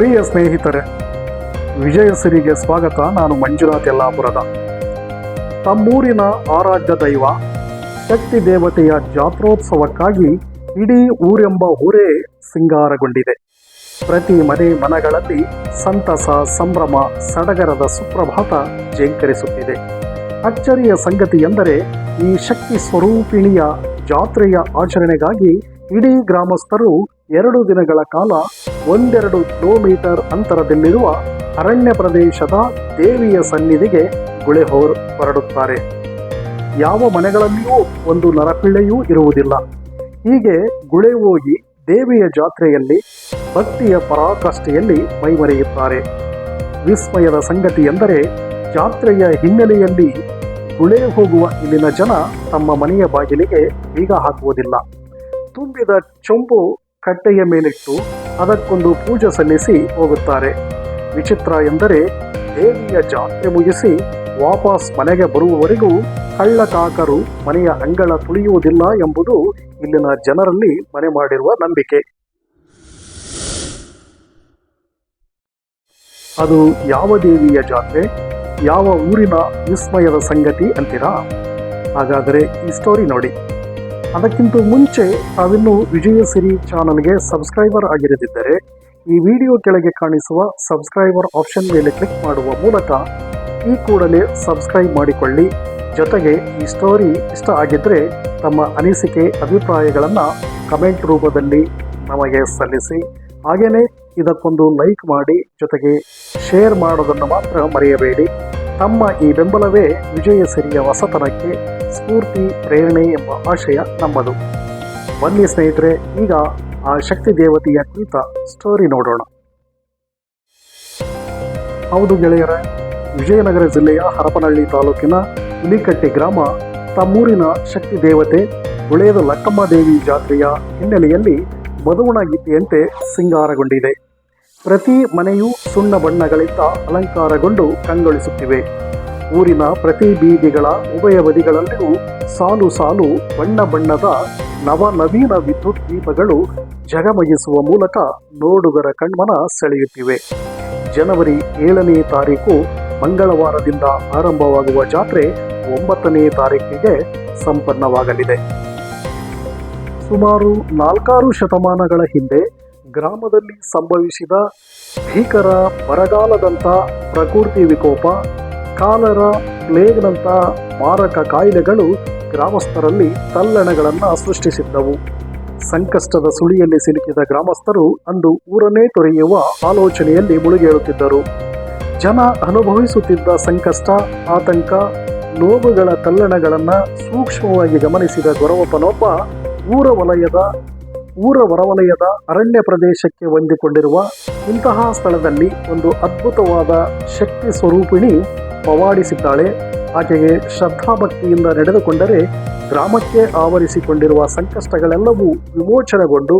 ಪ್ರಿಯ ಸ್ನೇಹಿತರೆ ವಿಜಯಸಿರಿಗೆ ಸ್ವಾಗತ. ನಾನು ಮಂಜುನಾಥ್ ಯಲ್ಲಾಪುರದ. ತಮ್ಮೂರಿನ ಆರಾಧ್ಯ ದೈವ, ಶಕ್ತಿ ದೇವತೆಯ ಜಾತ್ರೋತ್ಸವಕ್ಕಾಗಿ ಇಡೀ ಊರೆಂಬ ಊರೇ ಸಿಂಗಾರಗೊಂಡಿದೆ. ಪ್ರತಿ ಮನೆ ಮನಗಳಲ್ಲಿ ಸಂತಸ, ಸಂಭ್ರಮ, ಸಡಗರದ ಸುಪ್ರಭಾತ ಜೇಂಕರಿಸುತ್ತಿದೆ. ಅಚ್ಚರಿಯ ಸಂಗತಿ ಎಂದರೆ, ಈ ಶಕ್ತಿ ಸ್ವರೂಪಿಣಿಯ ಜಾತ್ರೆಯ ಆಚರಣೆಗಾಗಿ ಇಡೀ ಗ್ರಾಮಸ್ಥರು ಎರಡು ದಿನಗಳ ಕಾಲ ಒಂದೆರಡು ಕಿಲೋಮೀಟರ್ ಅಂತರದಲ್ಲಿರುವ ಅರಣ್ಯ ಪ್ರದೇಶದ ದೇವಿಯ ಸನ್ನಿಧಿಗೆ ಗುಳೆ ಹೊರ ಹೊರಡುತ್ತಾರೆ. ಯಾವ ಮನೆಗಳಲ್ಲಿಯೂ ಒಂದು ನರಪಿಳ್ಳೆಯೂ ಇರುವುದಿಲ್ಲ. ಹೀಗೆ ಗುಳೆ ಹೋಗಿ ದೇವಿಯ ಜಾತ್ರೆಯಲ್ಲಿ, ಭಕ್ತಿಯ ಪರಾಕಾಷ್ಠೆಯಲ್ಲಿ ಮೈಮರೆಯುತ್ತಾರೆ. ವಿಸ್ಮಯದ ಸಂಗತಿ ಎಂದರೆ ಜಾತ್ರೆಯ ಹಿನ್ನೆಲೆಯಲ್ಲಿ ಗುಳೆ ಹೋಗುವ ಇಲ್ಲಿನ ಜನ ತಮ್ಮ ಮನೆಯ ಬಾಗಿಲಿಗೆ ಬೀಗ ಹಾಕುವುದಿಲ್ಲ. ತುಂಬಿದ ಚೊಂಬು ಕಟ್ಟೆಯ ಮೇಲಿಟ್ಟು ಅದಕ್ಕೊಂದು ಪೂಜೆ ಸಲ್ಲಿಸಿ ಹೋಗುತ್ತಾರೆ. ವಿಚಿತ್ರ ಎಂದರೆ ದೇವಿಯ ಜಾತ್ರೆ ಮುಗಿಸಿ ವಾಪಸ್ ಮನೆಗೆ ಬರುವವರೆಗೂ ಕಳ್ಳಕಾಕರು ಮನೆಯ ಅಂಗಳ ತುಳಿಯುವುದಿಲ್ಲ ಎಂಬುದು ಇಲ್ಲಿನ ಜನರಲ್ಲಿ ಮನೆ ಮಾಡಿರುವ ನಂಬಿಕೆ. ಅದು ಯಾವ ದೇವಿಯ ಜಾತ್ರೆ? ಯಾವ ಊರಿನ ವಿಸ್ಮಯದ ಸಂಗತಿ ಅಂತೀರಾ? ಹಾಗಾದರೆ ಈ ಸ್ಟೋರಿ ನೋಡಿ. ಅದಕ್ಕಿಂತ ಮುಂಚೆ ತಾವಿನ್ನೂ ವಿಜಯ ಸಿರಿ ಚಾನಲ್ಗೆ ಸಬ್ಸ್ಕ್ರೈಬರ್ ಆಗಿರದಿದ್ದರೆ ಈ ವಿಡಿಯೋ ಕೆಳಗೆ ಕಾಣಿಸುವ ಸಬ್ಸ್ಕ್ರೈಬರ್ ಆಪ್ಷನ್ ಮೇಲೆ ಕ್ಲಿಕ್ ಮಾಡುವ ಮೂಲಕ ಈ ಕೂಡಲೇ ಸಬ್ಸ್ಕ್ರೈಬ್ ಮಾಡಿಕೊಳ್ಳಿ. ಜೊತೆಗೆ ಈ ಸ್ಟೋರಿ ಇಷ್ಟ ಆಗಿದ್ದರೆ ತಮ್ಮ ಅನಿಸಿಕೆ, ಅಭಿಪ್ರಾಯಗಳನ್ನು ಕಮೆಂಟ್ ರೂಪದಲ್ಲಿ ನಮಗೆ ಸಲ್ಲಿಸಿ. ಹಾಗೆಯೇ ಇದಕ್ಕೊಂದು ಲೈಕ್ ಮಾಡಿ, ಜೊತೆಗೆ ಶೇರ್ ಮಾಡೋದನ್ನು ಮಾತ್ರ ಮರೆಯಬೇಡಿ. ತಮ್ಮ ಈ ಬೆಂಬಲವೇ ವಿಜಯ ಸಿರಿಯ ಹೊಸತನಕ್ಕೆ ಸ್ಫೂರ್ತಿ, ಪ್ರೇರಣೆ ಎಂಬ ಆಶಯ ನಮ್ಮದು. ಬನ್ನಿ ಸ್ನೇಹಿತರೆ, ಈಗ ಆ ಶಕ್ತಿ ದೇವತೆಯ ಕುರಿತ ಸ್ಟೋರಿ ನೋಡೋಣ. ಹೌದು ಗೆಳೆಯರ, ವಿಜಯನಗರ ಜಿಲ್ಲೆಯ ಹರಪನಹಳ್ಳಿ ತಾಲೂಕಿನ ಹುಲಿಕಟ್ಟೆ ಗ್ರಾಮ, ತಮ್ಮೂರಿನ ಶಕ್ತಿ ದೇವತೆ ಗುಳೇದ ಲಕ್ಕಮ್ಮ ದೇವಿ ಜಾತ್ರೆಯ ಹಿನ್ನೆಲೆಯಲ್ಲಿ ಮಧುವಣ ಗೀತೆಯಂತೆ ಸಿಂಗಾರಗೊಂಡಿದೆ. ಪ್ರತಿ ಮನೆಯೂ ಸುಣ್ಣ ಬಣ್ಣಗಳಿಂದ ಅಲಂಕಾರಗೊಂಡು ಕಂಗೊಳಿಸುತ್ತಿವೆ. ಊರಿನ ಪ್ರತಿ ಬೀದಿಗಳ ಉಭಯ ಬದಿಗಳಲ್ಲಿಯೂ ಸಾಲು ಸಾಲು ಬಣ್ಣ ಬಣ್ಣದ ನವನವೀನ ವಿದ್ಯುತ್ ದೀಪಗಳು ಜಗಮಗಿಸುವ ಮೂಲಕ ನೋಡುಗರ ಕಣ್ಮನ ಸೆಳೆಯುತ್ತಿವೆ. ಜನವರಿ ಏಳನೇ ತಾರೀಕು ಮಂಗಳವಾರದಿಂದ ಆರಂಭವಾಗುವ ಜಾತ್ರೆ ಒಂಬತ್ತನೇ ತಾರೀಕಿಗೆ ಸಂಪನ್ನವಾಗಲಿದೆ. ಸುಮಾರು ನಾಲ್ಕಾರು ಶತಮಾನಗಳ ಹಿಂದೆ ಗ್ರಾಮದಲ್ಲಿ ಸಂಭವಿಸಿದ ಭೀಕರ ಬರಗಾಲದಂಥ ಪ್ರಕೃತಿ ವಿಕೋಪ, ಕಾಲರ ಪ್ಲೇಗ್ನಂಥ ಮಾರಕ ಕಾಯಿಲೆಗಳು ಗ್ರಾಮಸ್ಥರಲ್ಲಿ ತಲ್ಲಣಗಳನ್ನು ಸೃಷ್ಟಿಸಿದ್ದವು. ಸಂಕಷ್ಟದ ಸುಳಿಯಲ್ಲಿ ಸಿಲುಕಿದ ಗ್ರಾಮಸ್ಥರು ಅಂದು ಊರನ್ನೇ ತೊರೆಯುವ ಆಲೋಚನೆಯಲ್ಲಿ ಮುಳುಗೇಳುತ್ತಿದ್ದರು. ಜನ ಅನುಭವಿಸುತ್ತಿದ್ದ ಸಂಕಷ್ಟ, ಆತಂಕ, ನೋವುಗಳ ತಲ್ಲಣಗಳನ್ನು ಸೂಕ್ಷ್ಮವಾಗಿ ಗಮನಿಸಿದ ಗೊರವಪ್ಪನೊಬ್ಬ ಊರ ವಲಯದ ಊರ ಹೊರವಲಯದ ಅರಣ್ಯ ಪ್ರದೇಶಕ್ಕೆ ಹೊಂದಿಕೊಂಡಿರುವ ಇಂತಹ ಸ್ಥಳದಲ್ಲಿ ಒಂದು ಅದ್ಭುತವಾದ ಶಕ್ತಿ ಸ್ವರೂಪಿಣಿ ಪವಾಡಿಸಿದ್ದಾಳೆ. ಆಕೆಗೆ ಶ್ರದ್ಧಾಭಕ್ತಿಯಿಂದ ನಡೆದುಕೊಂಡರೆ ಗ್ರಾಮಕ್ಕೆ ಆವರಿಸಿಕೊಂಡಿರುವ ಸಂಕಷ್ಟಗಳೆಲ್ಲವೂ ವಿಮೋಚನೆಗೊಂಡು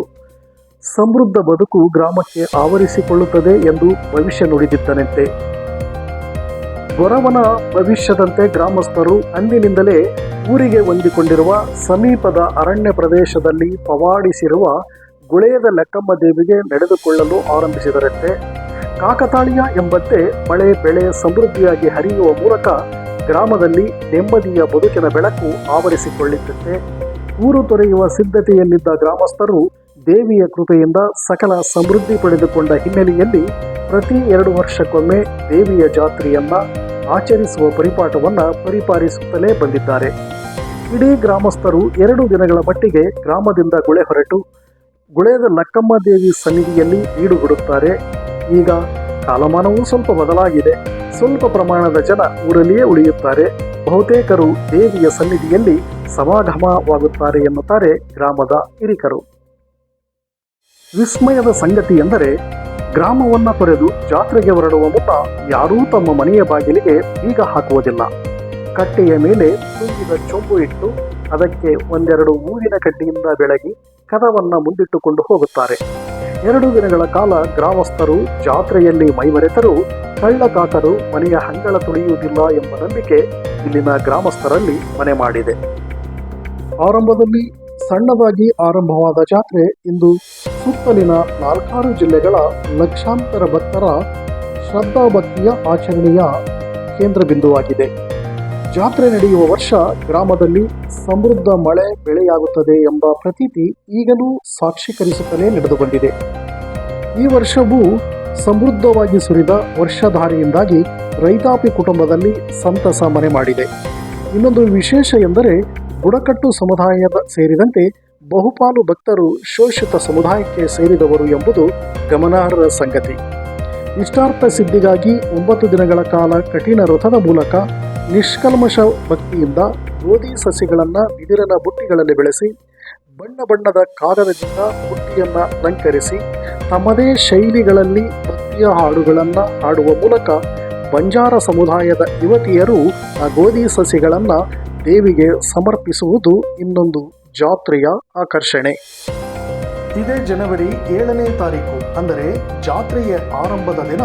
ಸಮೃದ್ಧ ಬದುಕು ಗ್ರಾಮಕ್ಕೆ ಆವರಿಸಿಕೊಳ್ಳುತ್ತದೆ ಎಂದು ಭವಿಷ್ಯ ನುಡಿದಿದ್ದನಂತೆ. ಗೊರವನ ಭವಿಷ್ಯದಂತೆ ಗ್ರಾಮಸ್ಥರು ಅಂದಿನಿಂದಲೇ ಊರಿಗೆ ಹೊಂದಿಕೊಂಡಿರುವ ಸಮೀಪದ ಅರಣ್ಯ ಪ್ರದೇಶದಲ್ಲಿ ಪವಾಡಿಸಿರುವ ಗುಳೆಯದ ಲೆಕ್ಕಮ್ಮ ದೇವಿಗೆ ನಡೆದುಕೊಳ್ಳಲು ಆರಂಭಿಸಿದರಂತೆ. ಕಾಕತಾಳೀಯ ಎಂಬಂತೆ ಮಳೆ, ಬೆಳೆ ಸಮೃದ್ಧಿಯಾಗಿ ಹರಿಯುವ ಮೂಲಕ ಗ್ರಾಮದಲ್ಲಿ ನೆಮ್ಮದಿಯ ಬದುಕಿನ ಬೆಳಕು ಆವರಿಸಿಕೊಳ್ಳುತ್ತಂತೆ ಊರು ತೊರೆಯುವ ಸಿದ್ಧತೆಯಲ್ಲಿದ್ದ ಗ್ರಾಮಸ್ಥರು ದೇವಿಯ ಕೃಪೆಯಿಂದ ಸಕಲ ಸಮೃದ್ಧಿ ಪಡೆದುಕೊಂಡ ಹಿನ್ನೆಲೆಯಲ್ಲಿ ಪ್ರತಿ ಎರಡು ವರ್ಷಕ್ಕೊಮ್ಮೆ ದೇವಿಯ ಜಾತ್ರೆಯನ್ನ ಆಚರಿಸುವ ಪರಿಪಾಠವನ್ನು ಪರಿಪಾಲಿಸುತ್ತಲೇ ಬಂದಿದ್ದಾರೆ. ಇಡೀ ಗ್ರಾಮಸ್ಥರು ಎರಡು ದಿನಗಳ ಮಟ್ಟಿಗೆ ಗ್ರಾಮದಿಂದ ಗುಳೆ ಹೊರಟು, ಗುಳೆದ ಲಕ್ಕಮ್ಮ ದೇವಿ ಸನ್ನಿಧಿಯಲ್ಲಿ ಬೀಡುಬಿಡುತ್ತಾರೆ ಈಗ ಕಾಲಮಾನವೂ ಸ್ವಲ್ಪ ಬದಲಾಗಿದೆ. ಸ್ವಲ್ಪ ಪ್ರಮಾಣದ ಜನ ಊರಲ್ಲಿಯೇ ಉಳಿಯುತ್ತಾರೆ. ಬಹುತೇಕರು ದೇವಿಯ ಸನ್ನಿಧಿಯಲ್ಲಿ ಸಮಾಗಮವಾಗುತ್ತಾರೆ ಎನ್ನುತ್ತಾರೆ ಗ್ರಾಮದ ಹಿರಿಕರು. ವಿಸ್ಮಯದ ಸಂಗತಿ ಎಂದರೆ ಗ್ರಾಮವನ್ನ ತೊರೆದು ಜಾತ್ರೆಗೆ ಹೊರಡುವ ಮುನ್ನ ಯಾರೂ ತಮ್ಮ ಮನೆಯ ಬಾಗಿಲಿಗೆ ಬೀಗ ಹಾಕುವುದಿಲ್ಲ. ಕಟ್ಟೆಯ ಮೇಲೆ ತುಂಬಿದ ಚೊಂಬು ಇಟ್ಟು ಅದಕ್ಕೆ ಒಂದೆರಡು ಹೂವಿನ ಕಡ್ಡಿಯಿಂದ ಬೆಳಗಿ ಕದವನ್ನ ಮುಂದಿಟ್ಟುಕೊಂಡು ಹೋಗುತ್ತಾರೆ. ಎರಡು ದಿನಗಳ ಕಾಲ ಗ್ರಾಮಸ್ಥರು ಜಾತ್ರೆಯಲ್ಲಿ ಮೈಮರೆತರೂ, ಕಳ್ಳಕಾಕರು ಮನೆಯ ಹಂಗಳ ತುಳಿಯುವುದಿಲ್ಲ ಎಂಬ ನಂಬಿಕೆ ಇಲ್ಲಿನ ಗ್ರಾಮಸ್ಥರಲ್ಲಿ ಮನೆ ಮಾಡಿದೆ. ಆರಂಭದಲ್ಲಿ ಸಣ್ಣದಾಗಿ ಆರಂಭವಾದ ಜಾತ್ರೆ ಇಂದು ಸುತ್ತಲಿನ ನಾಲ್ಕಾರು ಜಿಲ್ಲೆಗಳ ಲಕ್ಷಾಂತರ ಭಕ್ತರ ಶ್ರದ್ಧಾಭಕ್ತಿಯ ಆಚರಣೆಯ ಕೇಂದ್ರ ಬಿಂದುವಾಗಿದೆ. ಜಾತ್ರೆ ನಡೆಯುವ ವರ್ಷ ಗ್ರಾಮದಲ್ಲಿ ಸಮೃದ್ಧ ಮಳೆ ಬೆಳೆಯಾಗುತ್ತದೆ ಎಂಬ ಪ್ರತೀತಿ ಈಗಲೂ ಸಾಕ್ಷೀಕರಿಸುತ್ತಲೇ ನಡೆದು ಬಂದಿದೆ ಈ ವರ್ಷವೂ ಸಮೃದ್ಧವಾಗಿ ಸುರಿದ ವರ್ಷಧಾರೆಯಿಂದಾಗಿ ರೈತಾಪಿ ಕುಟುಂಬದಲ್ಲಿ ಸಂತಸ ಮನೆ ಮಾಡಿದೆ. ಇನ್ನೊಂದು ವಿಶೇಷ ಎಂದರೆ ಬುಡಕಟ್ಟು ಸಮುದಾಯದ ಸೇರಿದಂತೆ ಬಹುಪಾಲು ಭಕ್ತರು ಶೋಷಿತ ಸಮುದಾಯಕ್ಕೆ ಸೇರಿದವರು ಎಂಬುದು ಗಮನಾರ್ಹ ಸಂಗತಿ. ಇಷ್ಟಾರ್ಥ ಸಿದ್ಧಿಗಾಗಿ ಒಂಬತ್ತು ದಿನಗಳ ಕಾಲ ಕಠಿಣ ರಥದ ಮೂಲಕ ನಿಷ್ಕಲ್ಮಶ ಭಕ್ತಿಯಿಂದ ಗೋಧಿ ಸಸಿಗಳನ್ನು ಬಿದಿರನ ಬುಟ್ಟಿಗಳಲ್ಲಿ ಬೆಳೆಸಿ, ಬಣ್ಣ ಬಣ್ಣದ ಕಾಗದದಿಂದ ಬುಟ್ಟಿಯನ್ನು ಅಲಂಕರಿಸಿ, ತಮ್ಮದೇ ಶೈಲಿಗಳಲ್ಲಿ ಭಕ್ತಿಯ ಹಾಡುಗಳನ್ನು ಹಾಡುವ ಮೂಲಕ ಬಂಜಾರ ಸಮುದಾಯದ ಯುವತಿಯರು ಆ ಗೋಧಿ ಸಸಿಗಳನ್ನು ದೇವಿಗೆ ಸಮರ್ಪಿಸುವುದು ಇನ್ನೊಂದು ಜಾತ್ರೆಯ ಆಕರ್ಷಣೆ. ಇದೇ ಜನವರಿ ಏಳನೇ ತಾರೀಕು, ಅಂದರೆ ಜಾತ್ರೆಯ ಆರಂಭದ ದಿನ,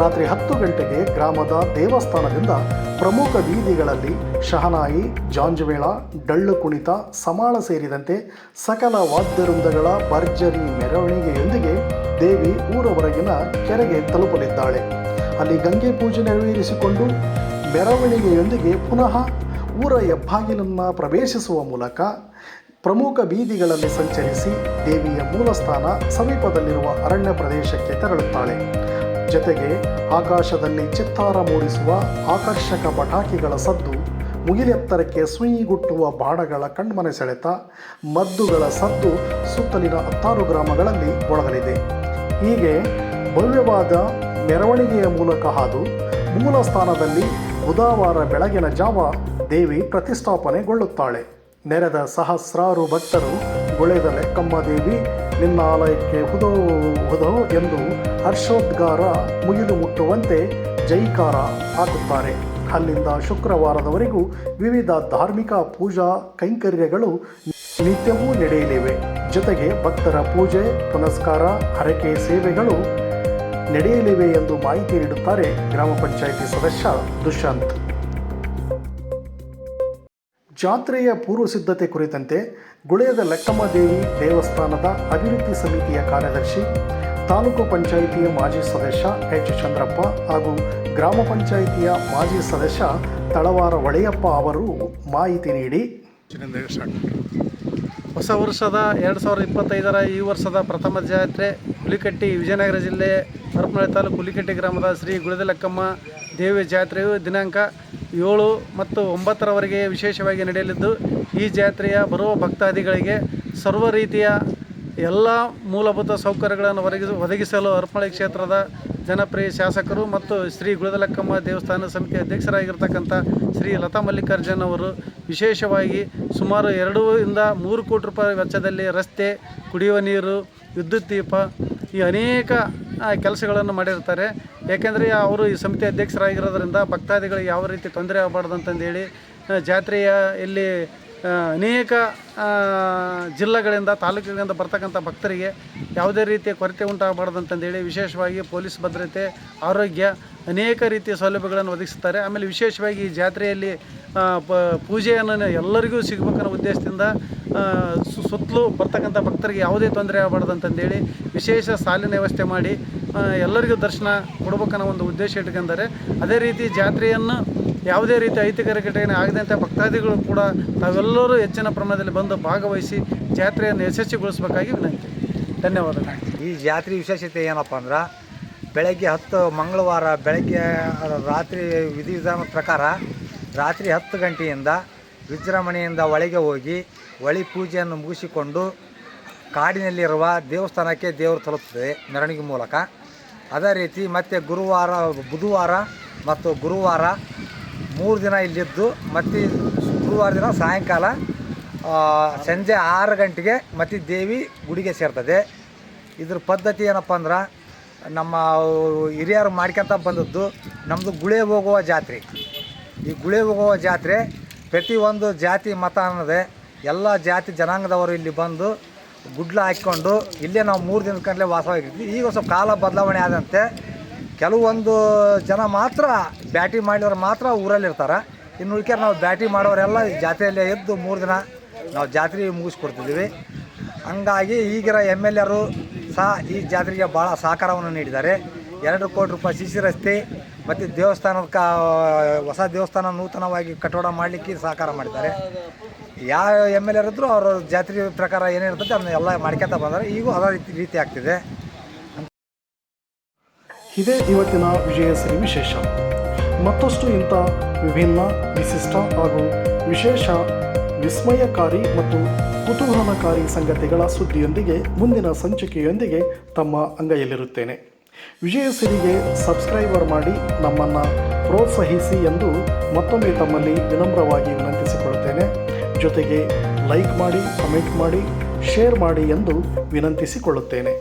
ರಾತ್ರಿ ಹತ್ತು ಗಂಟೆಗೆ ಗ್ರಾಮದ ದೇವಸ್ಥಾನದಿಂದ ಪ್ರಮುಖ ಬೀದಿಗಳಲ್ಲಿ ಶಹನಾಯಿ, ಜಾಂಜುವೇಳ, ಡಳ್ಳು ಕುಣಿತ, ಸಮಾಳ ಸೇರಿದಂತೆ ಸಕಲ ವಾದ್ಯವೃಂದಗಳ ಭರ್ಜರಿ ಮೆರವಣಿಗೆಯೊಂದಿಗೆ ದೇವಿ ಊರ ಹೊರಗಿನ ಕೆರೆಗೆ ತಲುಪಲಿದ್ದಾಳೆ. ಅಲ್ಲಿ ಗಂಗೆ ಪೂಜೆ ನೆರವೇರಿಸಿಕೊಂಡು ಮೆರವಣಿಗೆಯೊಂದಿಗೆ ಪುನಃ ಊರ ಹೆಬ್ಬಾಗಿಲನ್ನು ಪ್ರವೇಶಿಸುವ ಮೂಲಕ ಪ್ರಮುಖ ಬೀದಿಗಳಲ್ಲಿ ಸಂಚರಿಸಿ ದೇವಿಯ ಮೂಲಸ್ಥಾನ ಸಮೀಪದಲ್ಲಿರುವ ಅರಣ್ಯ ಪ್ರದೇಶಕ್ಕೆ ತೆರಳುತ್ತಾಳೆ. ಜೊತೆಗೆ ಆಕಾಶದಲ್ಲಿ ಚಿತ್ತಾರ ಮೂಡಿಸುವ ಆಕರ್ಷಕ ಪಟಾಕಿಗಳ ಸದ್ದು, ಮುಗಿಲೆತ್ತರಕ್ಕೆ ಸುಯಿಗುಟ್ಟುವ ಬಾಣಗಳ ಕಣ್ಮನೆ ಸೆಳೆತ, ಮದ್ದುಗಳ ಸದ್ದು ಸುತ್ತಲಿನ ಹತ್ತಾರು ಗ್ರಾಮಗಳಲ್ಲಿ ಒಳಗಲಿದೆ. ಹೀಗೆ ಭವ್ಯವಾದ ಮೆರವಣಿಗೆಯ ಮೂಲಕ ಹಾದು ಮೂಲ ಸ್ಥಾನದಲ್ಲಿ ಬುಧವಾರ ಬೆಳಗಿನ ಜಾವ ದೇವಿ ಪ್ರತಿಷ್ಠಾಪನೆಗೊಳ್ಳುತ್ತಾಳೆ. ನೆರೆದ ಸಹಸ್ರಾರು ಭಕ್ತರು ಗುಳೆದ ಲೆಕ್ಕಮ್ಮ ದೇವಿ, ನಿನ್ನ ಆಲಯಕ್ಕೆ ಹುದೋ ಹುದೋ ಎಂದು ಹರ್ಷೋದ್ಗಾರ ಮುಗಿದು ಮುಟ್ಟುವಂತೆ ಜೈಕಾರ ಹಾಕುತ್ತಾರೆ. ಅಲ್ಲಿಂದ ಶುಕ್ರವಾರದವರೆಗೂ ವಿವಿಧ ಧಾರ್ಮಿಕ ಪೂಜಾ ಕೈಂಕರ್ಯಗಳು ನಿತ್ಯವೂ ನಡೆಯಲಿವೆ. ಜೊತೆಗೆ ಭಕ್ತರ ಪೂಜೆ, ಪುನಸ್ಕಾರ, ಹರಕೆ ಸೇವೆಗಳು ನಡೆಯಲಿವೆ ಎಂದು ಮಾಹಿತಿ ನೀಡುತ್ತಾರೆ ಗ್ರಾಮ ಪಂಚಾಯಿತಿ ಸದಸ್ಯ ದುಶಾಂತ್ ಜಾತ್ರೆಯ ಪೂರ್ವ ಸಿದ್ಧತೆ ಕುರಿತಂತೆ ಗುಳೆಯದ ಲಕ್ಕಮ್ಮದೇವಿ ದೇವಸ್ಥಾನದ ಅಭಿವೃದ್ಧಿ ಸಮಿತಿಯ ಕಾರ್ಯದರ್ಶಿ, ತಾಲೂಕು ಪಂಚಾಯಿತಿಯ ಮಾಜಿ ಸದಸ್ಯ ಎಚ್ ಚಂದ್ರಪ್ಪ ಹಾಗೂ ಗ್ರಾಮ ಪಂಚಾಯಿತಿಯ ಮಾಜಿ ಸದಸ್ಯ ತಳವಾರ ಒಳೆಯಪ್ಪ ಅವರು ಮಾಹಿತಿ ನೀಡಿ. ಹೊಸ ವರ್ಷದ ಎರಡು ಸಾವಿರದ ಇಪ್ಪತ್ತೈದರ ಈ ವರ್ಷದ ಪ್ರಥಮ ಜಾತ್ರೆ ಹುಲಿಕಟ್ಟಿ ವಿಜಯನಗರ ಜಿಲ್ಲೆ ಹರಪನಹಳ್ಳಿ ತಾಲೂಕು ಹುಲಿಕಟ್ಟಿ ಗ್ರಾಮದ ಶ್ರೀ ಗುಳದಲಕ್ಕಮ್ಮ ದೇವಿ ಜಾತ್ರೆಯು ದಿನಾಂಕ ಏಳು ಮತ್ತು ಒಂಬತ್ತರವರೆಗೆ ವಿಶೇಷವಾಗಿ ನಡೆಯಲಿದ್ದು, ಈ ಜಾತ್ರೆಯ ಬರುವ ಭಕ್ತಾದಿಗಳಿಗೆ ಸರ್ವ ರೀತಿಯ ಎಲ್ಲ ಮೂಲಭೂತ ಸೌಕರ್ಯಗಳನ್ನು ಒದಗಿಸ ಒದಗಿಸಲು ಹರಪನಹಳ್ಳಿ ಕ್ಷೇತ್ರದ ಜನಪ್ರಿಯ ಶಾಸಕರು ಮತ್ತು ಶ್ರೀ ಗುಳದಲಕ್ಕಮ್ಮ ದೇವಸ್ಥಾನ ಸಮಿತಿ ಅಧ್ಯಕ್ಷರಾಗಿರ್ತಕ್ಕಂಥ ಶ್ರೀ ಲತಾ ಮಲ್ಲಿಕಾರ್ಜುನ್ ಅವರು ವಿಶೇಷವಾಗಿ ಸುಮಾರು ಎರಡು ಇಂದ ಮೂರು ಕೋಟಿ ರೂಪಾಯಿ ವೆಚ್ಚದಲ್ಲಿ ರಸ್ತೆ, ಕುಡಿಯುವ ನೀರು, ವಿದ್ಯುತ್ ದೀಪ ಈ ಅನೇಕ ಕೆಲಸಗಳನ್ನು ಮಾಡಿರ್ತಾರೆ. ಏಕೆಂದರೆ ಅವರು ಈ ಸಮಿತಿ ಅಧ್ಯಕ್ಷರಾಗಿರೋದ್ರಿಂದ ಭಕ್ತಾದಿಗಳಿಗೆ ಯಾವ ರೀತಿ ತೊಂದರೆ ಆಗಬಾರ್ದು ಅಂತಂದೇಳಿ ಜಾತ್ರೆಯ ಇಲ್ಲಿ ಅನೇಕ ಜಿಲ್ಲೆಗಳಿಂದ ತಾಲೂಕುಗಳಿಂದ ಬರ್ತಕ್ಕಂಥ ಭಕ್ತರಿಗೆ ಯಾವುದೇ ರೀತಿಯ ಕೊರತೆ ಉಂಟಾಗಬಾರ್ದು ಅಂತಂದೇಳಿ ವಿಶೇಷವಾಗಿ ಪೊಲೀಸ್ ಭದ್ರತೆ, ಆರೋಗ್ಯ ಅನೇಕ ರೀತಿಯ ಸೌಲಭ್ಯಗಳನ್ನು ಒದಗಿಸ್ತಾರೆ ಆಮೇಲೆ ವಿಶೇಷವಾಗಿ ಈ ಜಾತ್ರೆಯಲ್ಲಿ ಪ- ಪೂಜೆಯನ್ನು ಎಲ್ಲರಿಗೂ ಸಿಗಬೇಕನ್ನೋ ಉದ್ದೇಶದಿಂದ ಸುತ್ತಲೂ ಬರ್ತಕ್ಕಂಥ ಭಕ್ತರಿಗೆ ಯಾವುದೇ ತೊಂದರೆ ಆಗಬಾರ್ದು ಅಂತಂದೇಳಿ ವಿಶೇಷ ಸಾಲಿನ ವ್ಯವಸ್ಥೆ ಮಾಡಿ ಎಲ್ಲರಿಗೂ ದರ್ಶನ ಕೊಡ್ಬೇಕನ್ನೋ ಒಂದು ಉದ್ದೇಶ ಇಟ್ಕೊಂಡಾರೆ ಅದೇ ರೀತಿ ಜಾತ್ರೆಯನ್ನು ಯಾವುದೇ ರೀತಿ ಅಹಿತಕರ ಘಟನೆ ಆಗದಂತೆ ಭಕ್ತಾದಿಗಳು ಕೂಡ ತಾವೆಲ್ಲರೂ ಹೆಚ್ಚಿನ ಪ್ರಮಾಣದಲ್ಲಿ ಬಂದು ಭಾಗವಹಿಸಿ ಜಾತ್ರೆಯನ್ನು ಯಶಸ್ವಿಗೊಳಿಸಬೇಕಾಗಿ ವಿನಂತಿ. ಧನ್ಯವಾದಗಳು. ಈ ಜಾತ್ರೆ ವಿಶೇಷತೆ ಏನಪ್ಪ ಅಂದ್ರೆ, ಬೆಳಗ್ಗೆ ಹತ್ತು ಮಂಗಳವಾರ ಬೆಳಗ್ಗೆ ರಾತ್ರಿ ವಿಧಿವಿಧಾನದ ಪ್ರಕಾರ ರಾತ್ರಿ ಹತ್ತು ಗಂಟೆಯಿಂದ ವಿಜೃಂಭಣೆಯಿಂದ ಒಳಗೆ ಹೋಗಿ ಒಳಿ ಪೂಜೆಯನ್ನು ಮುಗಿಸಿಕೊಂಡು ಕಾಡಿನಲ್ಲಿರುವ ದೇವಸ್ಥಾನಕ್ಕೆ ದೇವರು ತಲುಪ್ತದೆ ಮೆರವಣಿಗೆ ಮೂಲಕ. ಅದೇ ರೀತಿ ಮತ್ತು ಗುರುವಾರ, ಬುಧವಾರ ಮತ್ತು ಗುರುವಾರ ಮೂರು ದಿನ ಇಲ್ಲಿದ್ದು ಮತ್ತು ಶುಕ್ರವಾರ ದಿನ ಸಾಯಂಕಾಲ ಸಂಜೆ ಆರು ಗಂಟೆಗೆ ಮತ್ತು ದೇವಿ ಗುಡಿಗೆ ಸೇರ್ತದೆ. ಇದ್ರ ಪದ್ಧತಿ ಏನಪ್ಪ ಅಂದ್ರೆ, ನಮ್ಮ ಹಿರಿಯರು ಮಾಡ್ಕೊಂತ ಬಂದದ್ದು ನಮ್ಮದು ಗುಳೆ ಹೋಗುವ ಜಾತ್ರೆ. ಈ ಗುಳೆ ಹೋಗುವ ಜಾತ್ರೆ ಪ್ರತಿಯೊಂದು ಜಾತಿ ಮತ ಅನ್ನೋದೇ, ಎಲ್ಲ ಜಾತಿ ಜನಾಂಗದವರು ಇಲ್ಲಿ ಬಂದು ಗುಡ್ಲ ಹಾಕ್ಕೊಂಡು ಇಲ್ಲೇ ನಾವು ಮೂರು ದಿನದ ಕಂಡಲೇ ವಾಸವಾಗಿರ್ತೀವಿ. ಈಗ ಸ್ವಲ್ಪ ಕಾಲ ಬದಲಾವಣೆ ಆದಂತೆ ಕೆಲವೊಂದು ಜನ ಮಾತ್ರ ಬ್ಯಾಟಿ ಮಾಡಿದವ್ರು ಮಾತ್ರ ಊರಲ್ಲಿರ್ತಾರೆ. ಇನ್ನು ಉಳ್ಕೆ ನಾವು ಬ್ಯಾಟಿ ಮಾಡೋರೆಲ್ಲ ಜಾತ್ರೆಯಲ್ಲೇ ಎದ್ದು ಮೂರು ದಿನ ನಾವು ಜಾತ್ರೆ ಮುಗಿಸ್ಕೊಡ್ತಿದ್ದೀವಿ. ಹಂಗಾಗಿ ಈಗಿರೋ ಎಂ ಎಲ್ ಎರು ಸಹ ಈ ಜಾತ್ರೆಗೆ ಭಾಳ ಸಹಕಾರವನ್ನು ನೀಡಿದ್ದಾರೆ. ಎರಡು ಕೋಟಿ ರೂಪಾಯಿ ಸಿ ರಸ್ತೆ ಮತ್ತು ದೇವಸ್ಥಾನದ ಕ, ಹೊಸ ದೇವಸ್ಥಾನ ನೂತನವಾಗಿ ಕಟ್ಟಡ ಮಾಡಲಿಕ್ಕೆ ಸಹಕಾರ ಮಾಡಿದ್ದಾರೆ. ಯಾವ ಎಂ ಎಲ್ ಎರ್ ಇದ್ದರೂ ಅವರ ಜಾತ್ರೆ ಪ್ರಕಾರ ಏನಿರ್ತದೆ ಅದನ್ನ ಎಲ್ಲ ಮಾಡ್ಕೊತಾ ಬಂದರೆ. ಈಗೂ ಅದೇ ರೀತಿ ರೀತಿ ಆಗ್ತಿದೆ. ಇದೇ ಇವತ್ತಿನ ವಿಜಯಶ್ರೀ ವಿಶೇಷ. ಮತ್ತಷ್ಟು ಇಂಥ ವಿಭಿನ್ನ, ವಿಶಿಷ್ಟ ಹಾಗೂ ವಿಶೇಷ, ವಿಸ್ಮಯಕಾರಿ ಮತ್ತು ಕುತೂಹಲಕಾರಿ ಸಂಗತಿಗಳ ಸುದ್ದಿಯೊಂದಿಗೆ ಮುಂದಿನ ಸಂಚಿಕೆಯೊಂದಿಗೆ ತಮ್ಮ ಅಂಗೈಯಲ್ಲಿರುತ್ತೇನೆ. ವಿಜಯಶ್ರೀಗೆ ಸಬ್ಸ್ಕ್ರೈಬರ್ ಮಾಡಿ ನಮ್ಮನ್ನು ಪ್ರೋತ್ಸಾಹಿಸಿ ಎಂದು ಮತ್ತೊಮ್ಮೆ ತಮ್ಮಲ್ಲಿ ವಿನಮ್ರವಾಗಿ ವಿನಂತಿಸಿಕೊಳ್ಳುತ್ತೇನೆ. ಜೊತೆಗೆ ಲೈಕ್ ಮಾಡಿ, ಕಮೆಂಟ್ ಮಾಡಿ, ಶೇರ್ ಮಾಡಿ ಎಂದು ವಿನಂತಿಸಿಕೊಳ್ಳುತ್ತೇನೆ.